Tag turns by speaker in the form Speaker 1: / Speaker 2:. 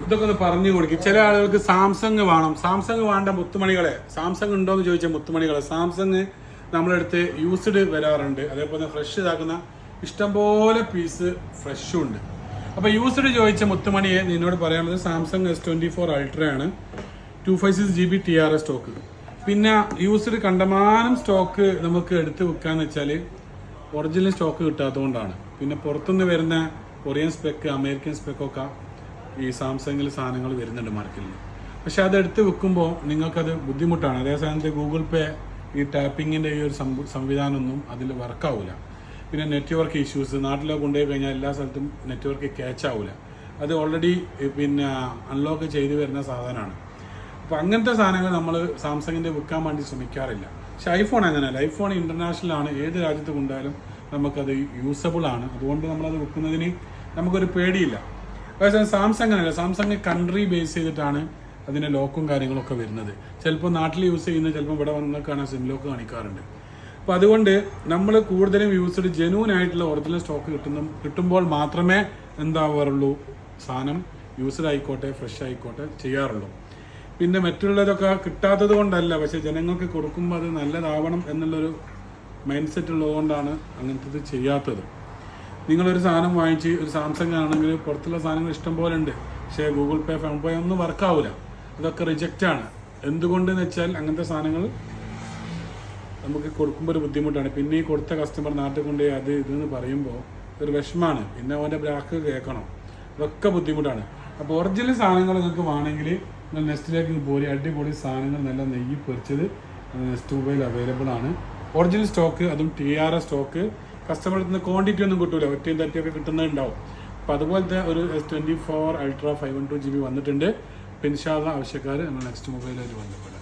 Speaker 1: ഇതൊക്കെ ഒന്ന് പറഞ്ഞു കൊടുക്കും. ചില ആളുകൾക്ക് സാംസങ് വേണം. സാംസങ് വേണ്ട മുത്തുമണികളെ. സാംസങ് ഉണ്ടോ എന്ന് ചോദിച്ച മുത്തുമണികളെ. സാംസങ് നമ്മളെടുത്ത് യൂസ്ഡ് വരാറുണ്ട്. അതേപോലെ ഫ്രഷ് ഇതാക്കുന്ന ഇഷ്ടംപോലെ പീസ് ഫ്രഷും ഉണ്ട്. അപ്പൊ യൂസ്ഡ് ചോദിച്ച മുത്തുമണിയെ നിന്നോട് പറയാനുള്ളത് Samsung S twenty four അൾട്രയാണ് two five six G B T R S stock പിന്നെ യൂസ്ഡ് കണ്ടമാനം സ്റ്റോക്ക് നമുക്ക് എടുത്ത് വെക്കാന്ന് വെച്ചാൽ ഒറിജിനൽ സ്റ്റോക്ക് കിട്ടാത്തതുകൊണ്ടാണ്. പിന്നെ പുറത്തുനിന്ന് വരുന്ന കൊറിയൻ സ്പെക്ക് അമേരിക്കൻ സ്പെക്കൊക്കെ ഈ സാംസങ്ങിൽ സാധനങ്ങൾ വരുന്നുണ്ട് മാർക്കറ്റിൽ പക്ഷെ അത് എടുത്ത് വെക്കുമ്പോൾ നിങ്ങൾക്കത് ബുദ്ധിമുട്ടാണ്. അതേ സ്ഥാനത്ത് ഗൂഗിൾ പേ ഈ ടാപ്പിങ്ങിന്റെ ഈ ഒരു സംവിധാനമൊന്നും അതിൽ വർക്കാവില്ല പിന്നെ നെറ്റ്വർക്ക് ഇഷ്യൂസ് നാട്ടിലൊക്കെ കൊണ്ടുപോയി കഴിഞ്ഞാൽ എല്ലാ സ്ഥലത്തും നെറ്റ്വർക്ക് ക്യാച്ച് ആവില്ല അത് ഓൾറെഡി പിന്നെ അൺലോക്ക് ചെയ്തു വരുന്ന സാധനമാണ്. അപ്പോൾ അങ്ങനത്തെ സാധനങ്ങൾ നമ്മൾ സാംസങ്ങിന്റെ വിൽക്കാൻ വേണ്ടി ശ്രമിക്കാറില്ല. പക്ഷെ ഐഫോൺ അങ്ങനെയല്ല. ഐഫോൺ ഇന്റർനാഷണൽ ആണ്. ഏത് രാജ്യത്ത് കൊണ്ടായാലും നമുക്കത് യൂസബിൾ ആണ്. അതുകൊണ്ട് നമ്മളത് വിൽക്കുന്നതിന് നമുക്കൊരു പേടിയില്ല. സാംസങ് അല്ല. സാംസങ് കൺട്രി ബേസ് ചെയ്തിട്ടാണ് അതിന്റെ ലോക്കും കാര്യങ്ങളൊക്കെ വരുന്നത്. ചിലപ്പോൾ നാട്ടിൽ യൂസ് ചെയ്യുന്ന ചിലപ്പോൾ ഇവിടെ വന്നൊക്കെയാണ് സിം ലോക്ക് കാണിക്കാറുണ്ട്. അപ്പോൾ അതുകൊണ്ട് നമ്മൾ കൂടുതലും യൂസ്ഡ് ജെനുവൻ ആയിട്ടുള്ള ഒറിജിനൽ സ്റ്റോക്ക് കിട്ടുന്ന കിട്ടുമ്പോൾ മാത്രമേ എന്താവാറുള്ളൂ. സാധനം യൂസ്ഡ് ആയിക്കോട്ടെ ഫ്രഷ് ആയിക്കോട്ടെ ചെയ്യാറുള്ളൂ. പിന്നെ മറ്റുള്ളതൊക്കെ കിട്ടാത്തത് കൊണ്ടല്ല. പക്ഷെ ജനങ്ങൾക്ക് കൊടുക്കുമ്പോൾ അത് നല്ലതാവണം എന്നുള്ളൊരു മൈൻഡ് സെറ്റ് ഉള്ളതുകൊണ്ടാണ് അങ്ങനത്തെ ചെയ്യാത്തത്. നിങ്ങളൊരു സാധനം വാങ്ങിച്ച് ഒരു സാംസങ് ആണെങ്കിൽ പുറത്തുള്ള സാധനങ്ങൾ ഇഷ്ടം പോലെ ഉണ്ട്. പക്ഷേ ഗൂഗിൾ പേ ഫോൺ പേ ഒന്നും വർക്കാവില്ല അതൊക്കെ റിജക്റ്റ് ആണ്. എന്തുകൊണ്ടെന്ന് വെച്ചാൽ അങ്ങനത്തെ സാധനങ്ങൾ നമുക്ക് കൊടുക്കുമ്പോൾ ഒരു ബുദ്ധിമുട്ടാണ്. പിന്നെ ഈ കൊടുത്ത കസ്റ്റമർ നാട്ടിൽ കൊണ്ടുപോയി അത് ഇതെന്ന് പറയുമ്പോൾ ഒരു വിഷമാണ് പിന്നെ അവന്റെ ബ്രാക്ക് കേൾക്കണം. അതൊക്കെ ബുദ്ധിമുട്ടാണ്. അപ്പോൾ ഒറിജിനൽ സാധനങ്ങൾ നിങ്ങൾക്ക് വേണമെങ്കിൽ നിങ്ങൾ നെസ്റ്റിലേക്ക് പോയി അടിപൊളി സാധനങ്ങൾ നല്ല നെയ്യ് പൊരിച്ചത് നെസ്റ്റ് മൊബൈൽ അവൈലബിൾ ആണ്. ഒറിജിനൽ സ്റ്റോക്ക് അതും ടി ആർ എസ് സ്റ്റോക്ക് കസ്റ്റമറിൽ നിന്ന് ക്വാണ്ടിറ്റി ഒന്നും കിട്ടൂല. ഒറ്റയും തട്ടിയൊക്കെ കിട്ടുന്നുണ്ടാവും. അപ്പോൾ അതുപോലത്തെ ഒരു S twenty four ultra five one two G B വന്നിട്ടുണ്ട്. പിൻഷാള്ള ആവശ്യക്കാർ നമ്മൾ നെക്സ്റ്റ് മൊബൈലായിട്ട് ബന്ധപ്പെടാം.